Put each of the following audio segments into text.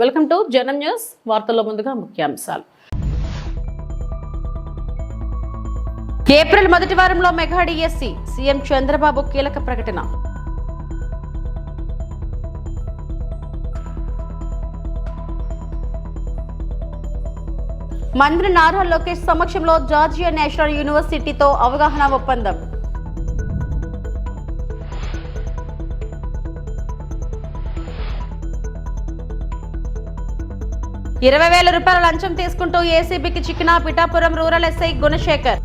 Welcome to జనం news. వార్తల్లో ముందుగా ముఖ్యాంశాలు. ఏప్రిల్ మొదటి వారంలో మెగా డిఎస్సి సీఎం చంద్రబాబు కీలక ప్రకటన. మంత్రి నారా లోకేష్ సమక్షంలో జార్జియా నేషనల్ యూనివర్సిటీతో అవగాహన ఒప్పందం. ఇరవై వేల రూపాయల లంచం తీసుకుంటూ ఏసీబీకి చిక్కిన పిఠాపురం రూరల్ ఎస్ఐ గుణశేఖర్.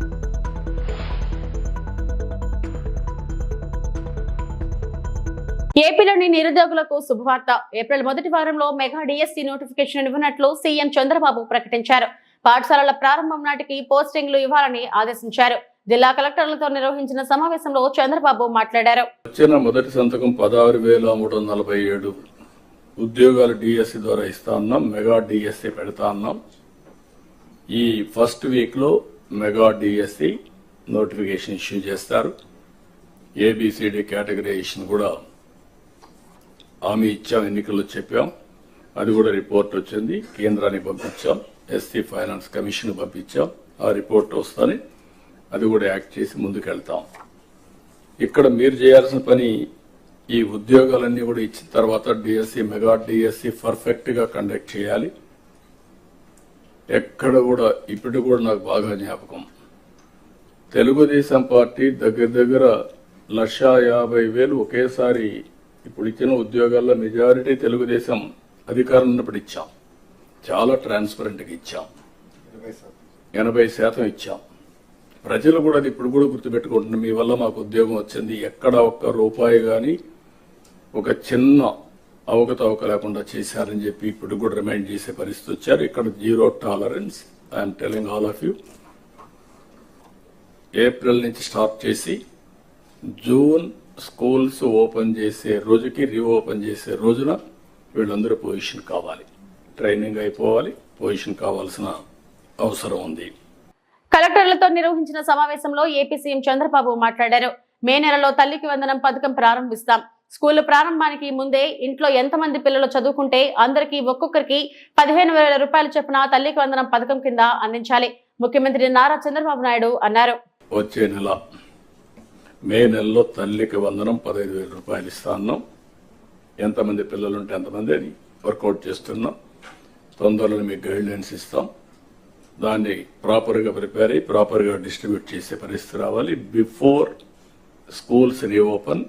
ఏపీలోని నిరుద్యోగులకు శుభవార్త. ఏప్రిల్ మొదటి వారంలో మెగా డిఎస్సి నోటిఫికేషన్ ఇవ్వనట్లు సీఎం చంద్రబాబు ప్రకటించారు. పాఠశాలల ప్రారంభం నాటికి పోస్టింగ్లు ఇవ్వాలని ఆదేశించారు. జిల్లా కలెక్టర్లతో నిర్వహించిన సమావేశంలో చంద్రబాబు మాట్లాడారు. వచ్చిన మొదటి సంతకం పదహారు వేల మూడు వందల నలభై ఏడు. ఉద్యోగాలు డిఎస్సి ద్వారా ఇస్తా ఉన్నాం మెగా డిఎస్సి పెడతా ఉన్నాం ఈ ఫస్ట్ వీక్లో మెగా డిఎస్సి నోటిఫికేషన్ ఇష్యూ చేస్తారు. ఏబిసిడి కేటగరైజేషన్ కూడా హామీ ఇచ్చాం ఎన్నికల్లో చెప్పాం. అది కూడా రిపోర్ట్ వచ్చింది కేంద్రానికి పంపించాం ఎస్సీ ఫైనాన్స్ కమిషన్ పంపించాం. ఆ రిపోర్ట్ వస్తుంది అది కూడా యాక్ట్ చేసి ముందుకెళ్తాం. ఇక్కడ మీరు చేయాల్సిన పని ఈ ఉద్యోగాలన్నీ కూడా ఇచ్చిన తర్వాత డిఎస్సి మెగా డిఎస్సి పర్ఫెక్ట్గా కండక్ట్ చేయాలి. ఎక్కడ కూడా ఇప్పుడు కూడా నాకు బాగా జ్ఞాపకం. తెలుగుదేశం పార్టీ దగ్గర దగ్గర లక్ష యాభై వేలు ఒకేసారి ఇప్పుడు ఇచ్చిన ఉద్యోగాల్లో మెజారిటీ తెలుగుదేశం అధికారం ఉన్నప్పుడు ఇచ్చాం. చాలా ట్రాన్స్పరెంట్గా ఇచ్చాం. ఎనభై శాతం ఇచ్చాం. ప్రజలు కూడా అది ఇప్పుడు కూడా గుర్తుపెట్టుకుంటున్నారు మీ వల్ల మాకు ఉద్యోగం వచ్చింది ఎక్కడ ఒక్క రూపాయి కానీ ఒక చిన్న అవకతవక లేకుండా చేశారని చెప్పి ఇప్పుడు కూడా రిమైండ్ చేసే పరిస్థితి వచ్చారు. ఇక్కడ zero tolerance I'm telling all of you April నుంచి స్టార్ట్ చేసి జూన్ స్కూల్స్ ఓపెన్ చేసే రోజుకి రీఓపెన్ చేసే రోజున వీళ్ళందరూ పొజిషన్ కావాలి. ట్రైనింగ్ అయిపోవాలి పొజిషన్ కావాల్సిన అవసరం ఉంది. కలెక్టర్లతో నిర్వహించిన సమావేశంలో ఏపీ సీఎం చంద్రబాబు మాట్లాడారు. మే నెలలో తల్లికి వందనం పథకం ప్రారంభిస్తాం. స్కూల్ ప్రారంభానికి ముందే ఇంట్లో ఎంతమంది పిల్లలు చదువుకుంటే అందరికీ ఒక్కొక్కరికి పదిహేను వేల రూపాయలు చొప్పున తల్లికి వందనం పథకం కింద అందించాలి. ముఖ్యమంత్రి నారా చంద్రబాబు నాయుడు అన్నారు. వచ్చే నెల మే నెలలో తల్లికి వందనం పదహైదు వేల రూపాయలు ఇస్తాను ఎంతమంది పిల్లలు ఉంటే ఎంతమంది అని వర్కౌట్ చేస్తున్నాం. తొందరలో మీకు గైడ్లైన్స్ ఇస్తాం. దాన్ని ప్రాపర్గా ప్రిపేర్ అయ్యి ప్రాపర్గా డిస్ట్రిబ్యూట్ చేసే పరిస్థితి రావాలి బిఫోర్ స్కూల్స్ రీఓపెన్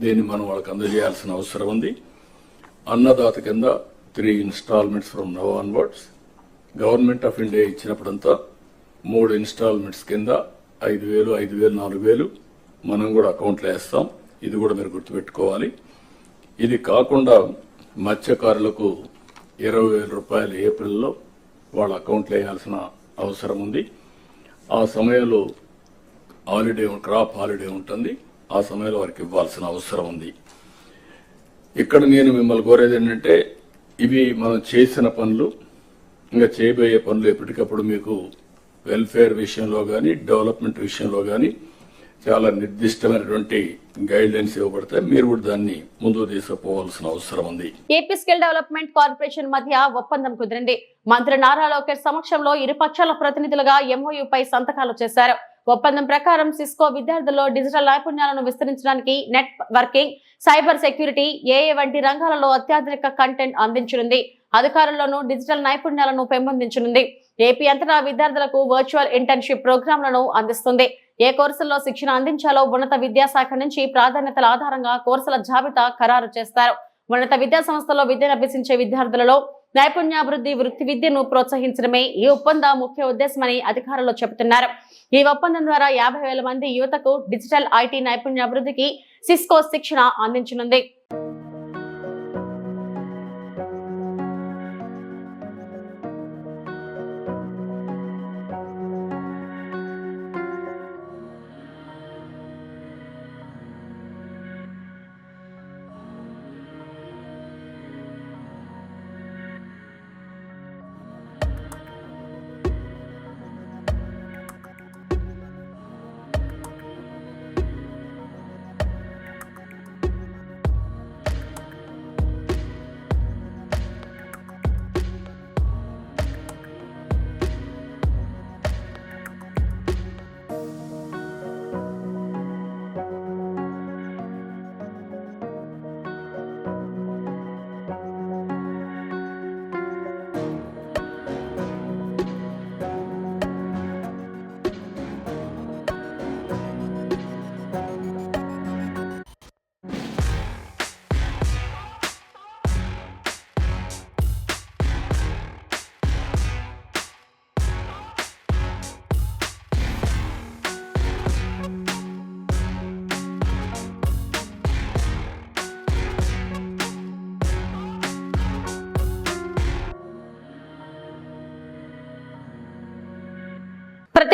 దీన్ని మనం వాళ్ళకి అందజేయాల్సిన అవసరం ఉంది. అన్నదాత కింద three installments from now onwards government of India ఇచ్చినప్పుడంతా మూడు ఇన్స్టాల్మెంట్స్ కింద ఐదు వేలు ఐదు వేలు నాలుగు వేలు మనం కూడా అకౌంట్లో వేస్తాం. ఇది కూడా మీరు గుర్తుపెట్టుకోవాలి. ఇది కాకుండా మత్స్యకారులకు ఇరవై వేల రూపాయలు ఏప్రిల్లో వాళ్ళ అకౌంట్లో వేయాల్సిన అవసరం ఉంది. ఆ సమయంలో హాలిడే క్రాప్ హాలిడే ఉంటుంది. ఆ సమయంలో వారికి ఇవ్వాల్సిన అవసరం ఉంది. ఇక్కడ నేను మిమ్మల్ని కోరేది ఏంటంటే ఇవి మనం చేసిన పనులు ఇంకా చేయబోయే పనులు ఎప్పటికప్పుడు మీకు వెల్ఫేర్ విషయంలో కానీ డెవలప్మెంట్ విషయంలో కానీ చాలా నిర్దిష్టమైనటువంటి గైడ్ లైన్స్ ఇవ్వబడతాయి. మీరు కూడా దాన్ని ముందుకు తీసుకుపోవాల్సిన అవసరం ఉంది. ఏపీ స్కిల్ డెవలప్మెంట్ కార్పొరేషన్ మధ్య ఒప్పందం కుదిరింది. మంత్రి నారా లోకేష్ సమక్షంలో ఇరు పక్షాల ప్రతినిధులుగా ఎంఓయూపై సంతకాలు చేశారు. ఒప్పందం ప్రకారం సిస్కో విద్యార్థుల్లో డిజిటల్ నైపుణ్యాలను విస్తరించడానికి నెట్ వర్కింగ్ సైబర్ సెక్యూరిటీ ఏఏ వంటి రంగాలలో అత్యాధునిక కంటెంట్ అందించనుంది. అధికారుల్లోనూ డిజిటల్ నైపుణ్యాలను పెంపొందించనుంది. ఏపీ అంతటా విద్యార్థులకు వర్చువల్ ఇంటర్న్షిప్ ప్రోగ్రాంలను అందిస్తుంది. ఏ కోర్సుల్లో శిక్షణ అందించాలో ఉన్నత విద్యాశాఖ నుంచి ప్రాధాన్యతల ఆధారంగా కోర్సుల జాబితా ఖరారు చేస్తారు. ఉన్నత విద్యా సంస్థల్లో విద్యను అభ్యసించే విద్యార్థులలో నైపుణ్యాభివృద్ధి వృత్తి విద్యను ప్రోత్సహించడమే ఈ ఒప్పంద ముఖ్య ఉద్దేశమని అధికారులు చెబుతున్నారు. ఈ ఒప్పందం ద్వారా యాభై వేల మంది యువతకు డిజిటల్ ఐటీ నైపుణ్యాభివృద్ధికి సిస్కో శిక్షణ అందించనుంది.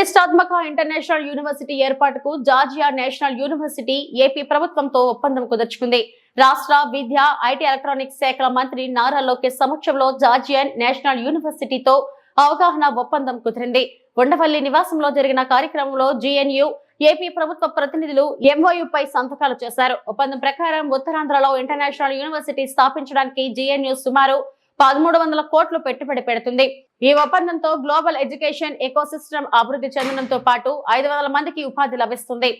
ప్రతిష్టాత్మక ఇంటర్నేషనల్ యూనివర్సిటీ ఏర్పాటుకు జార్జియా నేషనల్ యూనివర్సిటీ ఏపీ ప్రభుత్వంతో ఒప్పందం కుదుర్చుకుంది. రాష్ట్ర విద్య ఐటీ ఎలక్ట్రానిక్స్ శాఖల మంత్రి నారా లోకేష్ సమక్షంలో జార్జియన్ నేషనల్ యూనివర్సిటీతో అవగాహన ఒప్పందం కుదిరింది. ఉండవల్లి నివాసంలో జరిగిన కార్యక్రమంలో జిఎన్యు ఏపీ ప్రభుత్వ ప్రతినిధులు ఎంఓయుపై పై సంతకాలు చేశారు. ఒప్పందం ప్రకారం ఉత్తరాంధ్రలో ఇంటర్నేషనల్ యూనివర్సిటీ స్థాపించడానికి జిఎన్యు సుమారు పదమూడు వందల కోట్లు పెట్టుబడి పెడుతుంది. ఈ ఒప్పందంతో గ్లోబల్ ఎడ్యుకేషన్ ఎకోసిస్టమ్ అభివృద్ధి చెందడంతో పాటు ఐదు వందల మందికి ఉపాధి లభిస్తుంది.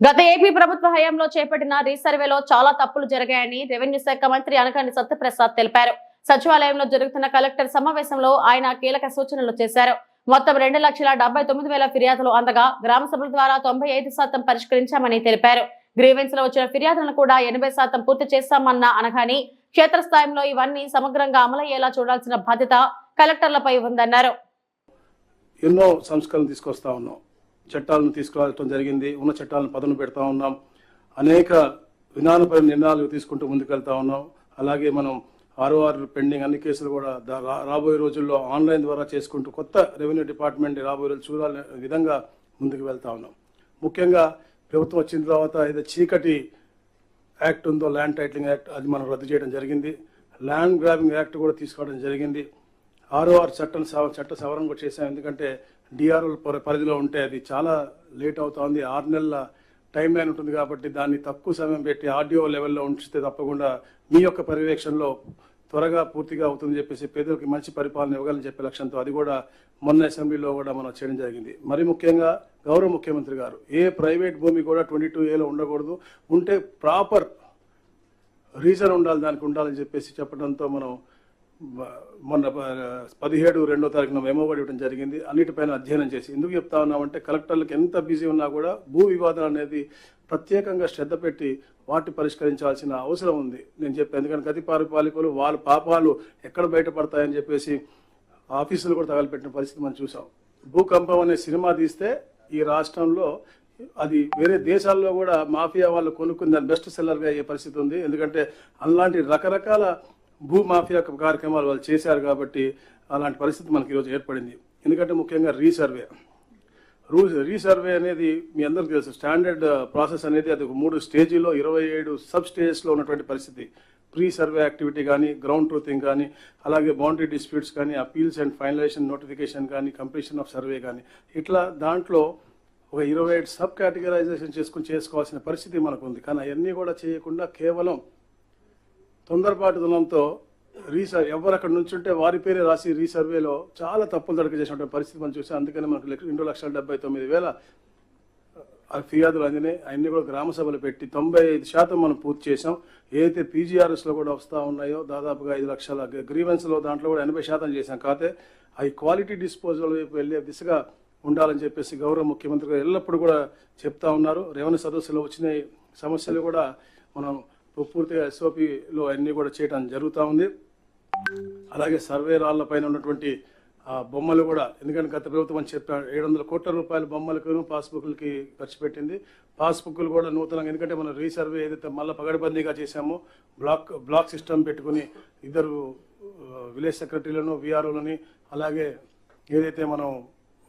గత ఏపీ ప్రభుత్వ హయాంలో చేపట్టిన రీసర్వేలో చాలా తప్పులు జరిగాయని రెవెన్యూ శాఖ మంత్రి అనకాని సత్యప్రసాద్ తెలిపారు. సచివాలయంలో జరుగుతున్న కలెక్టర్ సమావేశంలో ఆయన కీలక సూచనలు చేశారు. మొత్తం రెండు లక్షల డెబ్బై తొమ్మిది వేల ఫిర్యాదులు అందగా గ్రామ సభల ద్వారా తొంభై ఐదు శాతం పరిష్కరించామని తెలిపారు. గ్రీవెన్స్లో వచ్చిన ఫిర్యాదులను కూడా ఎనభై శాతం పూర్తి చేశామన్న అనగాని క్షేత్రస్థాయిలో ఇవన్నీ సమగ్రంగా అమలయ్యేలా చూడాల్సిన బాధ్యత కలెక్టర్లపై ఉందన్నారు. ఎన్నో సంస్కరణ తీసుకొస్తా ఉన్నాం. చట్టాలను తీసుకురావడం జరిగింది. ఉన్న చట్టాలను పదను పెడతా ఉన్నాం. అనేక విధానపరమైన నిర్ణయాలు తీసుకుంటూ ముందుకెళ్తా ఉన్నాం. అలాగే మనం ఆర్ఓఆర్ పెండింగ్ అన్ని కేసులు కూడా రా- రాబోయే రోజుల్లో ఆన్లైన్ ద్వారా చేసుకుంటూ కొత్త రెవెన్యూ డిపార్ట్మెంట్ రాబోయే రోజులు చూడాలనే విధంగా ముందుకు వెళ్తా ఉన్నాం. ముఖ్యంగా ప్రభుత్వం వచ్చిన తర్వాత ఏదో చీకటి యాక్ట్ ఉందో ల్యాండ్ టైటిలింగ్ యాక్ట్ అది మనం రద్దు చేయడం జరిగింది. ల్యాండ్ గ్రాబింగ్ యాక్ట్ కూడా తీసుకోవడం జరిగింది. ఆర్ఓఆర్ చట్టం చట్ట సవరణ కూడా చేశాం. ఎందుకంటే డిఆర్ఓల పరిధిలో ఉంటే అది చాలా లేట్ అవుతోంది. ఆరు నెలల టైం లైన్ ఉంటుంది కాబట్టి దాన్ని తక్కువ సమయం పెట్టి ఆర్డీఓ లెవెల్లో ఉంచితే తప్పకుండా మీ యొక్క పర్యవేక్షణలో త్వరగా పూర్తిగా అవుతుందని చెప్పేసి పేదలకు మంచి పరిపాలన ఇవ్వగలని చెప్పే లక్ష్యంతో అది కూడా మొన్న అసెంబ్లీలో కూడా మనం చేయడం జరిగింది. మరి ముఖ్యంగా గౌరవ ముఖ్యమంత్రి గారు ఏ ప్రైవేట్ భూమి కూడా ట్వంటీ టూ ఏలో ఉండకూడదు. ఉంటే ప్రాపర్ రీజన్ ఉండాలి దానికి ఉండాలని చెప్పేసి చెప్పడంతో మనం మొన్న పదిహేడు రెండో తారీఖున మెమో ఇవ్వడం జరిగింది. అన్నిటిపైన అధ్యయనం చేసి ఎందుకు చెప్తా ఉన్నామంటే కలెక్టర్లకు ఎంత బిజీ ఉన్నా కూడా భూ వివాదం అనేది ప్రత్యేకంగా శ్రద్ధ పెట్టి వాటిని పరిష్కరించాల్సిన అవసరం ఉంది. నేను చెప్పాను. ఎందుకంటే గతి పారిపాలకులు వాళ్ళ పాపాలు ఎక్కడ బయటపడతాయని చెప్పేసి ఆఫీసులు కూడా తగలపెట్టిన పరిస్థితి మనం చూసాం. భూకంపం అనే సినిమా తీస్తే ఈ రాష్ట్రంలో అది వేరే దేశాల్లో కూడా మాఫియా వాళ్ళు కొనుక్కుని దాని బెస్ట్ సెల్లర్గా అయ్యే పరిస్థితి ఉంది. ఎందుకంటే అలాంటి రకరకాల భూమాఫియా కార్యక్రమాలు వాళ్ళు చేశారు కాబట్టి అలాంటి పరిస్థితి మనకి ఈరోజు ఏర్పడింది. ఎందుకంటే ముఖ్యంగా రీసర్వే. రూ రీసర్వే అనేది మీ అందరికీ తెలుసు. స్టాండర్డ్ ప్రాసెస్ అనేది అది ఒక మూడు స్టేజీలో ఇరవై ఏడు సబ్ స్టేజెస్లో ఉన్నటువంటి పరిస్థితి. ప్రీ సర్వే యాక్టివిటీ కానీ గ్రౌండ్ ట్రూతింగ్ కానీ అలాగే బౌండరీ డిస్ప్యూట్స్ కానీ అపీల్స్ అండ్ ఫైనలైజేషన్ నోటిఫికేషన్ కానీ కంప్లీషన్ ఆఫ్ సర్వే కానీ. ఇట్లా దాంట్లో ఒక ఇరవై ఏడు సబ్ కేటగరైజేషన్ చేసుకుని చేసుకోవాల్సిన పరిస్థితి మనకు ఉంది కానీ అవన్నీ కూడా చేయకుండా కేవలం తొందరపాటుదనంతో రీసర్ ఎవరు అక్కడ నుంచుంటే వారి పేరే రాసి రీసర్వేలో చాలా తప్పులు తడక చేసినటువంటి పరిస్థితి మనం చూసాం. అందుకని మనకు రెండు లక్షల డెబ్బై తొమ్మిది వేల ఆ ఫిర్యాదులు అందినాయి. అవన్నీ కూడా గ్రామ సభలు పెట్టి తొంభై ఐదు శాతం మనం పూర్తి చేసాం ఏదైతే పీజీఆర్ఎస్లో కూడా వస్తూ ఉన్నాయో దాదాపుగా ఐదు లక్షల గ్రీవెన్స్లో దాంట్లో కూడా ఎనభై శాతం చేశాం. కాకపోతే అవి క్వాలిటీ డిస్పోజల్ వైపు వెళ్ళే దిశగా ఉండాలని చెప్పేసి గౌరవ ముఖ్యమంత్రి గారు ఎల్లప్పుడూ కూడా చెప్తా ఉన్నారు. రెవెన్యూ సదస్సులో వచ్చిన సమస్యలు కూడా మనం పూర్తిగా ఎస్ఓపిలో అన్నీ కూడా చేయడం జరుగుతూ ఉంది. అలాగే సర్వే రాళ్ళ పైన ఉన్నటువంటి ఆ బొమ్మలు కూడా ఎందుకంటే గత ప్రభుత్వం చెప్పా ఏడు వందల కోట్ల రూపాయల బొమ్మలకు పాస్బుక్లకి ఖర్చు పెట్టింది. పాస్బుక్లు కూడా నూతనంగా ఎందుకంటే మనం రీసర్వే ఏదైతే మళ్ళీ పగడబందీగా చేశామో బ్లాక్ బ్లాక్ సిస్టమ్ పెట్టుకుని ఇద్దరు విలేజ్ సెక్రటరీలను విఆర్ఓలని అలాగే ఏదైతే మనం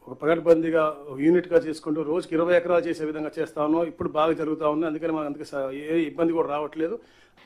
ఒక పగడబందీగా యూనిట్గా చేసుకుంటూ రోజుకి ఇరవై ఎకరాలు చేసే విధంగా చేస్తా ఉన్నాం. ఇప్పుడు బాగా జరుగుతూ ఉంది అందుకని మాకు అందుకే ఏ ఇబ్బంది కూడా రావట్లేదు.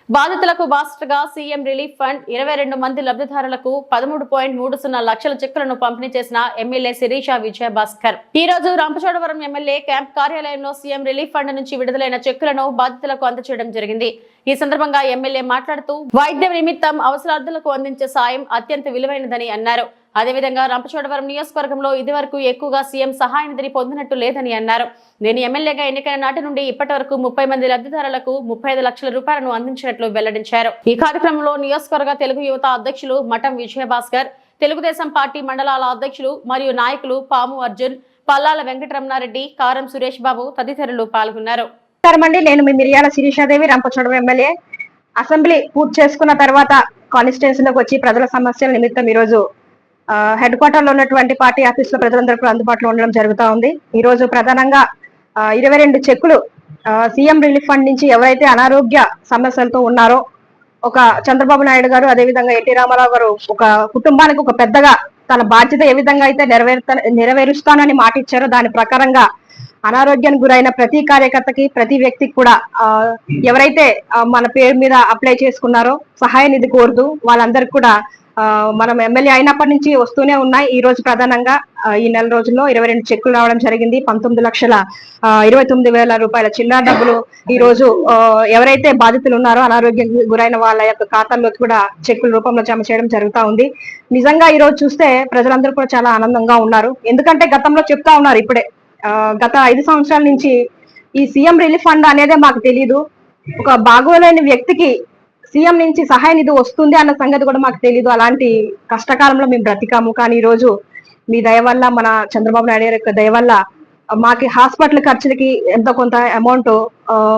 బాధితులకు బాస్టర్గా సీఎం రిలీఫ్ ఫండ్ ఇరవై రెండు మంది లబ్ధిదారులకు పదమూడు పాయింట్ మూడు సున్నా లక్షల చెక్కులను పంపిణీ చేసిన ఎమ్మెల్యే శిరీష విజయభాస్కర్. ఈ రోజు రంపచోడవరం ఎమ్మెల్యే క్యాంప్ కార్యాలయంలో సీఎం రిలీఫ్ ఫండ్ నుంచి విడుదలైన చెక్కులను బాధితులకు అందచేయడం జరిగింది. ఈ సందర్భంగా ఎమ్మెల్యే మాట్లాడుతూ వైద్య నిమిత్తం అవసరార్థులకు అందించే సాయం అత్యంత విలువైనదని అన్నారు. అదేవిధంగా రంపచోడవరం నియోజకవర్గంలో ఇదివరకు ఎక్కువగా సీఎం సహాయ నిధిని పొందినట్టు లేదని అన్నారు. నేను ఎమ్మెల్యేగా ఎన్నికైన నాటి నుండి ఇప్పటి వరకు ముప్పై మంది లబ్ధిదారులకు ముప్పై ఐదు లక్షల రూపాయలను అందించినట్లు వెల్లడించారు. ఈ కార్యక్రమంలో నియోజకవర్గ తెలుగు యువత అధ్యక్షులు మఠం విజయభాస్కర్ తెలుగుదేశం పార్టీ మండలాల అధ్యక్షులు మరియు నాయకులు పాము అర్జున్ పల్లాల వెంకటరమణారెడ్డి కారం సురేష్ బాబు తదితరులు పాల్గొన్నారు. నమస్కారం అండి. నేను మీ మిరియాల శిరీషాదేవి రంపచోడవరం ఎమ్మెల్యే. అసెంబ్లీ పూర్తి చేసుకున్న తర్వాత కాన్స్టిట్యున్సీలోకి వచ్చి ప్రజల సమస్యల నిమిత్తం ఈరోజు హెడ్ క్వార్టర్లో ఉన్నటువంటి పార్టీ ఆఫీస్లో ప్రజలందరికీ అందుబాటులో ఉండడం జరుగుతూ ఉంది. ఈ రోజు ప్రధానంగా ఇరవై రెండు చెక్కులు సీఎం రిలీఫ్ ఫండ్ నుంచి ఎవరైతే అనారోగ్య సమస్యలతో ఉన్నారో ఒక చంద్రబాబు నాయుడు గారు అదేవిధంగా ఎన్టీ రామారావు గారు ఒక కుటుంబానికి ఒక పెద్దగా తన బాధ్యత ఏ విధంగా అయితే నెరవేరుతా నెరవేరుస్తానని మాట ఇచ్చారో దాని ప్రకారంగా అనారోగ్యానికి గురైన ప్రతి కార్యకర్తకి ప్రతి వ్యక్తికి కూడా ఎవరైతే మన పేరు మీద అప్లై చేసుకున్నారో సహాయ నిధి కోరుతూ వాళ్ళందరికీ కూడా మనం ఎమ్మెల్యే అయినప్పటి నుంచి వస్తూనే ఉన్నాయి. ఈ రోజు ప్రధానంగా ఈ నెల రోజుల్లో ఇరవై రెండు చెక్కులు రావడం జరిగింది. పంతొమ్మిది లక్షల ఇరవై తొమ్మిది వేల రూపాయల చిల్లర డబ్బులు ఈ రోజు ఎవరైతే బాధితులు ఉన్నారో అనారోగ్యం గురైన వాళ్ళ యొక్క ఖాతాల్లోకి కూడా చెక్కుల రూపంలో జమ చేయడం జరుగుతా ఉంది. నిజంగా ఈ రోజు చూస్తే ప్రజలందరూ కూడా చాలా ఆనందంగా ఉన్నారు. ఎందుకంటే గతంలో చెప్తా ఉన్నారు ఇప్పుడే. గత ఐదు సంవత్సరాల నుంచి ఈ సీఎం రిలీఫ్ ఫండ్ అనేదే మాకు తెలియదు ఒక బాగోలేని వ్యక్తికి సీఎం నుంచి సహాయ నిధి వస్తుంది అన్న సంగతి కూడా మాకు తెలియదు అలాంటి కష్టకాలంలో మేము బ్రతికాము. కానీ ఈ రోజు మీ దయ వల్ల మన చంద్రబాబు నాయుడు గారి యొక్క దయ వల్ల మాకి హాస్పిటల్ ఖర్చులకి ఎంత కొంత అమౌంట్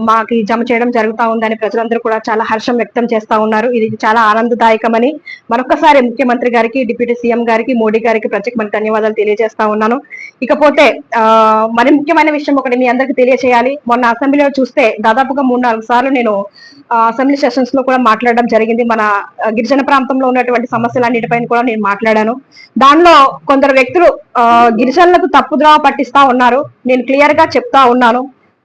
మాకు జమ చేయడం జరుగుతూ ఉందని ప్రజలందరూ కూడా చాలా హర్షం వ్యక్తం చేస్తా ఉన్నారు. ఇది చాలా ఆనందదాయకమని మరొకసారి ముఖ్యమంత్రి గారికి డిప్యూటీ సీఎం గారికి మోడీ గారికి ప్రత్యేకమైన ధన్యవాదాలు తెలియజేస్తా ఉన్నాను. ఇకపోతే మరి ముఖ్యమైన విషయం ఒకటి మీ అందరికి తెలియచేయాలి. మొన్న అసెంబ్లీలో చూస్తే దాదాపుగా మూడు నాలుగు సార్లు నేను అసెంబ్లీ సెషన్స్లో కూడా మాట్లాడడం జరిగింది. మన గిరిజన ప్రాంతంలో ఉన్నటువంటి సమస్యలన్నిటిపైన కూడా నేను మాట్లాడాను. దానిలో కొందరు వ్యక్తులు గిరిజనులకు తప్పుద్రోవ పట్టిస్తా ఉన్నారు. నేను క్లియర్గా చెప్తా ఉన్నాను.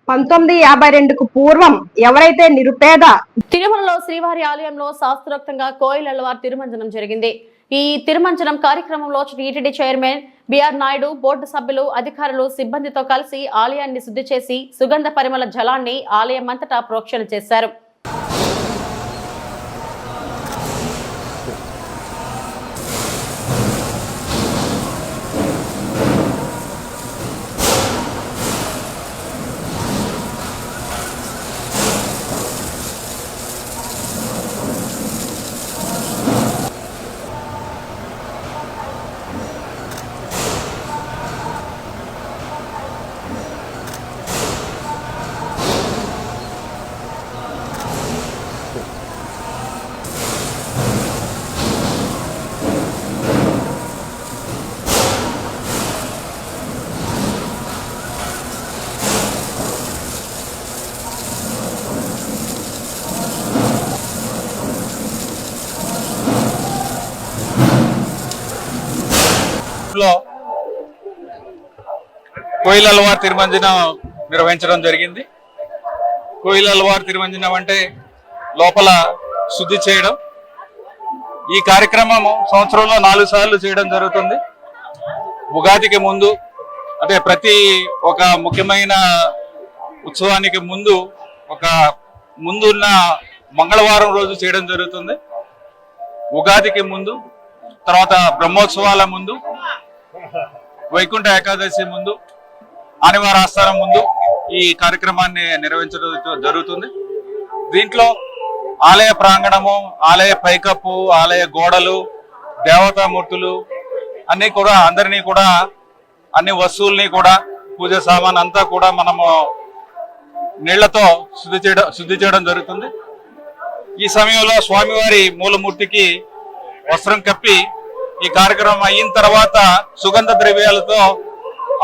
పంతొమ్మిది యాభై రెండుకు పూర్వం ఎవరైతే నిరుపేద తిరుమలలో శ్రీవారి ఆలయంలో శాస్త్రోక్తంగా కోయిలవారి తిరుమంజనం జరిగింది. ఈ తిరుమంజనం కార్యక్రమంలో TTD chairman BR Naidu board సభ్యులు అధికారులు సిబ్బందితో కలిసి ఆలయాన్ని శుద్ధి చేసి సుగంధ పరిమళ జలాన్ని ఆలయం అంతటా ప్రోక్షణ చేశారు లో కోయిల అల్వార్ తిరుమంజనం నిర్వహించడం జరిగింది. కోయిల అల్వార్ తిరుమంజనం అంటే లోపల శుద్ధి చేయడం. ఈ కార్యక్రమం సంవత్సరంలో నాలుగు సార్లు చేయడం జరుగుతుంది. ఉగాదికి ముందు అంటే ప్రతి ఒక ముఖ్యమైన ఉత్సవానికి ముందు ఒక ముందున్న మంగళవారం రోజు చేయడం జరుగుతుంది. ఉగాదికి ముందు తర్వాత బ్రహ్మోత్సవాల ముందు వైకుంఠ ఏకాదశి ముందు ఆనివార ఆస్థానం ముందు ఈ కార్యక్రమాన్ని నిర్వహించడం జరుగుతుంది. దీంట్లో ఆలయ ప్రాంగణము ఆలయ పైకప్పు ఆలయ గోడలు దేవతామూర్తులు అన్నీ కూడా అందరినీ కూడా అన్ని వస్తువుల్ని కూడా పూజ సామాన్ అంతా కూడా మనము నీళ్ళతో శుద్ధి చేయడం శుద్ధి చేయడం జరుగుతుంది. ఈ సమయంలో స్వామివారి మూలమూర్తికి వస్త్రం కప్పి ఈ కార్యక్రమం అయిన తర్వాత సుగంధ ద్రవ్యాలతో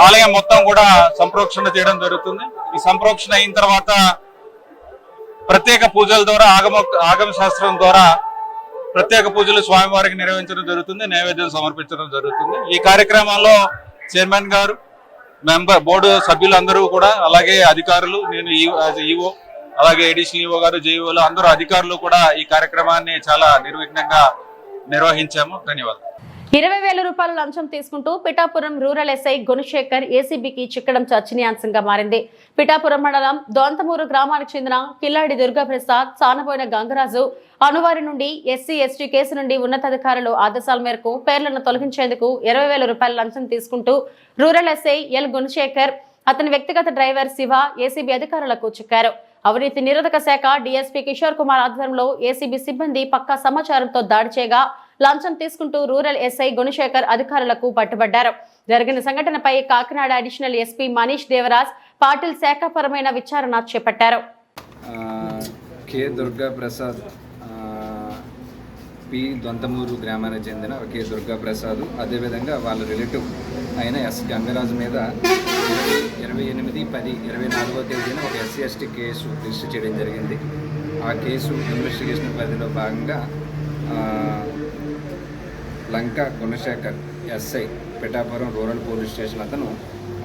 ఆలయం మొత్తం కూడా సంప్రోక్షణ చేయడం జరుగుతుంది. ఈ సంప్రోక్షణ అయిన తర్వాత ప్రత్యేక పూజల ద్వారా ఆగమ ఆగమ శాస్త్రం ద్వారా ప్రత్యేక పూజలు స్వామివారికి నిర్వహించడం జరుగుతుంది నైవేద్యం సమర్పించడం జరుగుతుంది. ఈ కార్యక్రమంలో చైర్మన్ గారు మెంబర్ బోర్డు సభ్యులందరూ కూడా అలాగే అధికారులు నేను ఈఓ అలాగే ఎడిషనల్ ఈఓ గారు జేఈఓలు అందరూ అధికారులు కూడా ఈ కార్యక్రమాన్ని చాలా నిర్విఘ్నంగా నిర్వహించాము. ధన్యవాదాలు. ఇరవై వేల రూపాయల లంచం తీసుకుంటూ పిఠాపురం రూరల్ ఎస్ఐ గుణశేఖర్ ఏసీబీకి చిక్కడం చర్చనీయాంశంగా మారింది. పిఠాపురం మండలం దొంతమూరు గ్రామానికి చెందిన కిల్లాడి దుర్గాప్రసాద్ సానబోయిన గంగరాజు అనువారి నుండి ఎస్సీ ఎస్టీ కేసు నుండి ఉన్నతాధికారులు ఆదేశాల మేరకు పేర్లను తొలగించేందుకు ఇరవై వేల రూపాయల లంచం తీసుకుంటూ రూరల్ ఎస్ఐ ఎల్ గుణశేఖర్ అతని వ్యక్తిగత డ్రైవర్ శివ ఏసీబీ అధికారులకు చిక్కారు. అవినీతి నిరోధక శాఖ డీఎస్పీ కిషోర్ కుమార్ ఆధ్వర్యంలో ఏసీబీ సిబ్బంది పక్కా సమాచారంతో దాడి చేయగా లంచం తీసుకుంటూ రూరల్ ఎస్ఐ గుణశేఖర్ అధికారులకు పట్టుబడ్డారు. జరిగిన సంఘటనపై కాకినాడ అడిషనల్ ఎస్పీ మనీష్ దేవరాజ్ పాటిల్ శాఖపరమైన విచారణ చేపట్టారు. K K Durga Prasad P Dontamuru గ్రామానికి చెందిన కె దుర్గా ప్రసాద్ అదేవిధంగా వాళ్ళ రిలేటివ్ అయిన ఎస్ గంగరాజు మీద ఇరవై ఎనిమిది పది ఇరవై నాలుగో తేదీన ఒక ఎస్సీ ఎస్టీ కేసు రిజిస్టర్ చేయడం జరిగింది. ఆ కేసు ఇన్వెస్టిగేషన్ పరిధిలో భాగంగా Lanka Gunasekhar SI Pithapuram rural police station అతను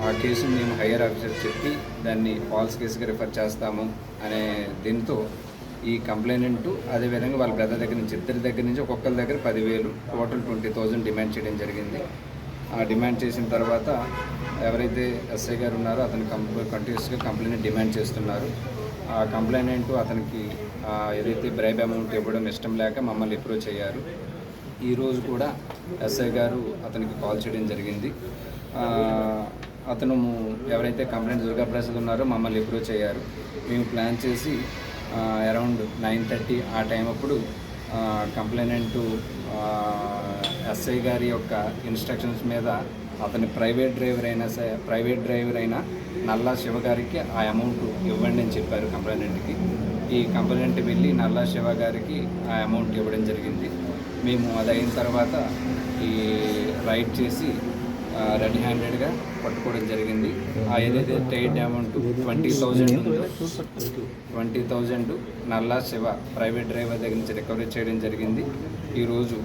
ఆ కేసును మేము హయ్యర్ ఆఫీసర్ చెప్పి దాన్ని ఫాల్స్ కేసుగా రిఫర్ చేస్తాము అనే దీంతో ఈ కంప్లైనెంట్ అదేవిధంగా వాళ్ళ బ్రదర్ దగ్గర నుంచి ఇద్దరి దగ్గర నుంచి ఒక్కొక్కరి దగ్గర పదివేలు టోటల్ ట్వంటీ థౌజండ్ డిమాండ్ చేయడం జరిగింది. ఆ డిమాండ్ చేసిన తర్వాత ఎవరైతే ఎస్ఐ గారు ఉన్నారో అతను కంప్ కంటిన్యూస్గా కంప్లైంట్ డిమాండ్ చేస్తున్నారు. ఆ కంప్లైనెంట్ అతనికి ఏదైతే బ్రైబ్ అమౌంట్ ఇవ్వడం ఇష్టం లేక మమ్మల్ని అప్రోచ్ అయ్యారు. ఈరోజు కూడా ఎస్ఐ గారు అతనికి కాల్ చేయడం జరిగింది. అతను ఎవరైతే కంప్లైంట్ దుర్గా ప్రసాద్ ఉన్నారో మమ్మల్ని అప్రోచ్ అయ్యారు మేము ప్లాన్ చేసి అరౌండ్ నైన్ థర్టీ ఆ టైం అప్పుడు కంప్లైనెంట్ ఎస్ఐ గారి యొక్క ఇన్స్ట్రక్షన్స్ మీద అతని ప్రైవేట్ డ్రైవర్ అయినా సరే ప్రైవేట్ డ్రైవర్ అయినా నల్లా శివ గారికి ఆ అమౌంట్ ఇవ్వండి అని చెప్పారు కంప్లైనెంట్కి. ఈ కంప్లైంట్ వెళ్ళి నల్లా శివ గారికి ఆ అమౌంట్ ఇవ్వడం జరిగింది. మేము అది అయిన తర్వాత ఈ రైడ్ చేసి రెడీ హ్యాండెడ్గా పట్టుకోవడం జరిగింది. ఆ ఏదైతే tied amount twenty thousand twenty thousand Nalla Siva private driver దగ్గర నుంచి రికవరీ చేయడం జరిగింది. ఈరోజు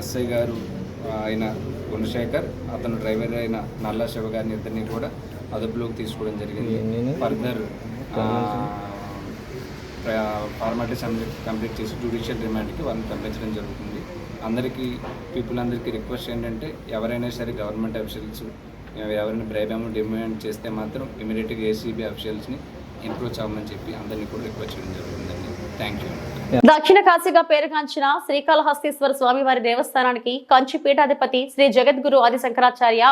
ఎస్ఐ గారు ఆ, అయిన గుణశేఖర్ అతను డ్రైవర్ అయిన నల్లా శివ గారిని ఇద్దరిని కూడా అదుపులోకి తీసుకోవడం జరిగింది. ఫర్దర్ ఫార్మాలిటీస్ అన్ని కంప్లీట్ చేసి జ్యుడిషియల్ రిమాండ్కి వాళ్ళని పంపించడం జరుగుతుంది. అందరికీ పీపుల్ అందరికీ రిక్వెస్ట్ ఏంటంటే ఎవరైనా సరే గవర్నమెంట్ అఫీషియల్స్ ఎవరైనా బ్రైబ్ అమౌంట్ డిమాండ్ చేస్తే మాత్రం ఇమీడియట్గా ఏసీబీ అఫీషియల్స్ని ఇంప్రూవ్ అవ్వమని చెప్పి అందరినీ కూడా రిక్వెస్ట్ చేయడం జరుగుతుందండి. థ్యాంక్ యూ దక్షిణ కాశీగా పేరుగాంచిన శ్రీకాళహస్తీశ్వర స్వామివారి దేవస్థానానికి కంచి పీఠాధిపతి శ్రీ జగద్గురు ఆది శంకరాచార్య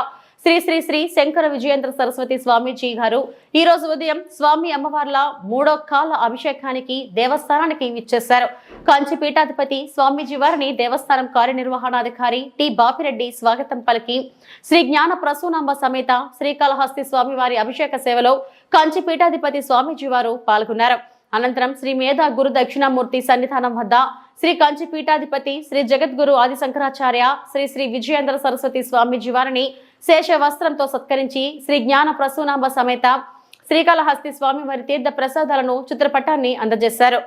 శ్రీ శ్రీ శ్రీ శంకర విజయేంద్ర సరస్వతి స్వామీజీ గారు. ఈ రోజు ఉదయం స్వామి అమ్మవార్ల మూడో కాల అభిషేకానికి దేవస్థానానికి ఇచ్చేశారు కాంచి పీఠాధిపతి స్వామీజీ వారిని దేవస్థానం కార్యనిర్వహణాధికారి టి బాపిరెడ్డి స్వాగతం పలికి శ్రీ జ్ఞాన ప్రసూనాంబ సమేత శ్రీకాళహస్తి స్వామివారి అభిషేక సేవలో కాంచి పీఠాధిపతి స్వామీజీ వారు పాల్గొన్నారు. అనంతరం శ్రీ మేధా గురు దక్షిణామూర్తి సన్నిధానం వద్ద శ్రీ కంచి పీఠాధిపతి శ్రీ జగద్గురు ఆది శంకరాచార్య శ్రీ శ్రీ విజయేంద్ర సరస్వతి స్వామీజీ వారిని శేష వస్త్రంతో సత్కరించి శ్రీ జ్ఞాన ప్రసూనాంబ సమేత శ్రీకాళహస్తి స్వామివారి తీర్థ ప్రసాదాలను చిత్రపటాన్ని అందజేశారు.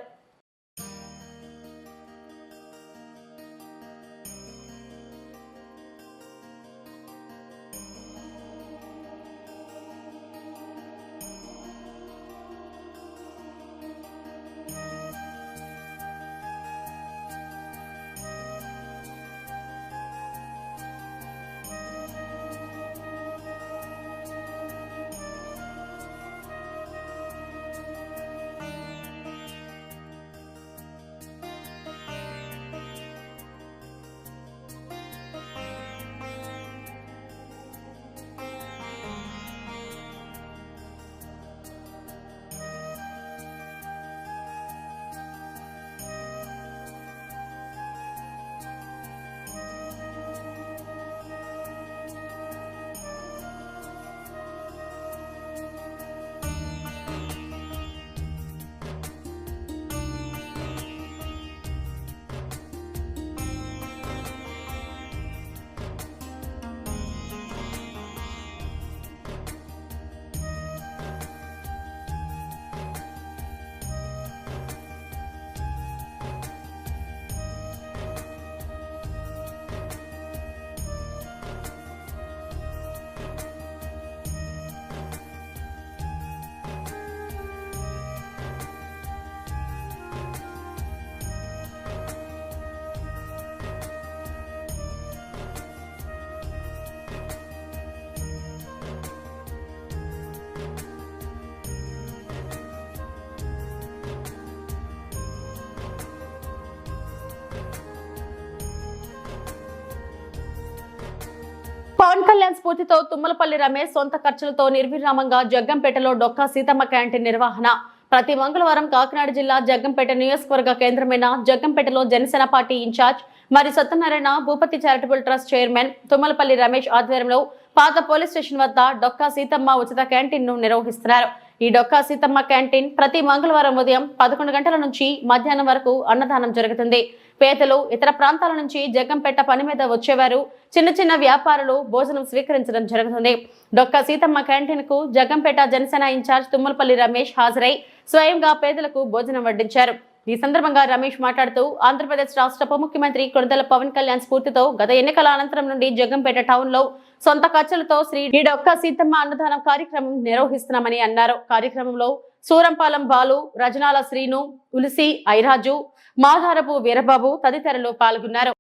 పవన్ కళ్యాణ్ స్ఫూర్తితో తుమ్మలపల్లి రమేష్ సొంత ఖర్చులతో నిర్విరామంగా జగ్గంపేటలో డొక్కా సీతమ్మ క్యాంటీన్ నిర్వహణ. ప్రతి మంగళవారం కాకినాడ జిల్లా జగ్గంపేట నియోజకవర్గ కేంద్రమైన జగ్గంపేటలో జనసేన పార్టీ ఇన్ఛార్జ్ మరి Satyanarayana Bhupathi charitable trust chairman Tummalapalli Ramesh ఆధ్వర్యంలో పాత పోలీస్ స్టేషన్ వద్ద డొక్కా సీతమ్మ ఉచిత క్యాంటీన్ను నిర్వహిస్తున్నారు. ఈ డొక్కా సీతమ్మ క్యాంటీన్ ప్రతి మంగళవారం ఉదయం పదకొండు గంటల నుంచి మధ్యాహ్నం వరకు అన్నదానం జరుగుతుంది. పేదలు ఇతర ప్రాంతాల నుంచి జగంపేట పని మీద వచ్చేవారు. చిన్న చిన్న వ్యాపారులు భోజనం స్వీకరించడం జరుగుతుంది. డొక్కా సీతమ్మ క్యాంటీన్కు జగంపేట జనసేన ఇన్ఛార్జ్ తుమ్మలపల్లి రమేష్ హాజరై స్వయంగా పేదలకు భోజనం వడ్డించారు. ఈ సందర్భంగా రమేష్ మాట్లాడుతూ ఆంధ్రప్రదేశ్ రాష్ట్ర ఉప ముఖ్యమంత్రి కొణిదెల పవన్ కళ్యాణ్ స్ఫూర్తితో గత ఎన్నికల అనంతరం నుండి జగ్గంపేట టౌన్లో సొంత ఖర్చులతో శ్రీ ఈ డొక్క సీతమ్మ అన్నదానం కార్యక్రమం నిర్వహిస్తున్నామని అన్నారు. కార్యక్రమంలో సూరంపాలెం బాలు రజనాల శ్రీను ఉలిసి ఐరాజు మాధారపు వీరబాబు తదితరులు పాల్గొన్నారు.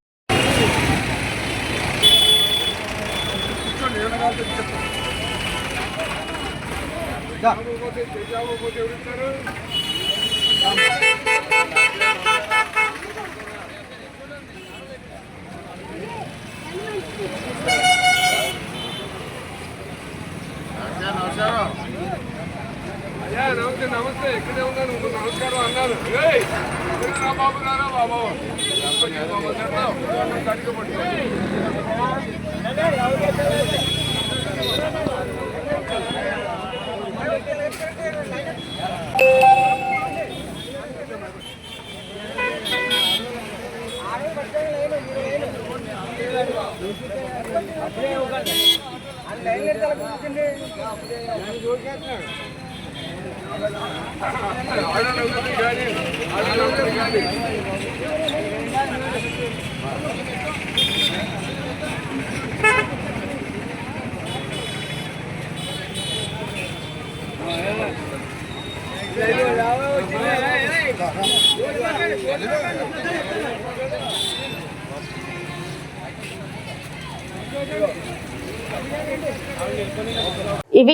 నమస్తే. నమస్తే ఇక్కడే ఉన్నాను ముందు నమస్కారం అన్నాను ఏయ్, ఎక్కడున్నా బాబు గారా బాబు బాబు తింటాం. కడుపు పట్టుకోండి. ఆడలో ఉంది కానీ ఆడలో ఉంది కానీ ఇవి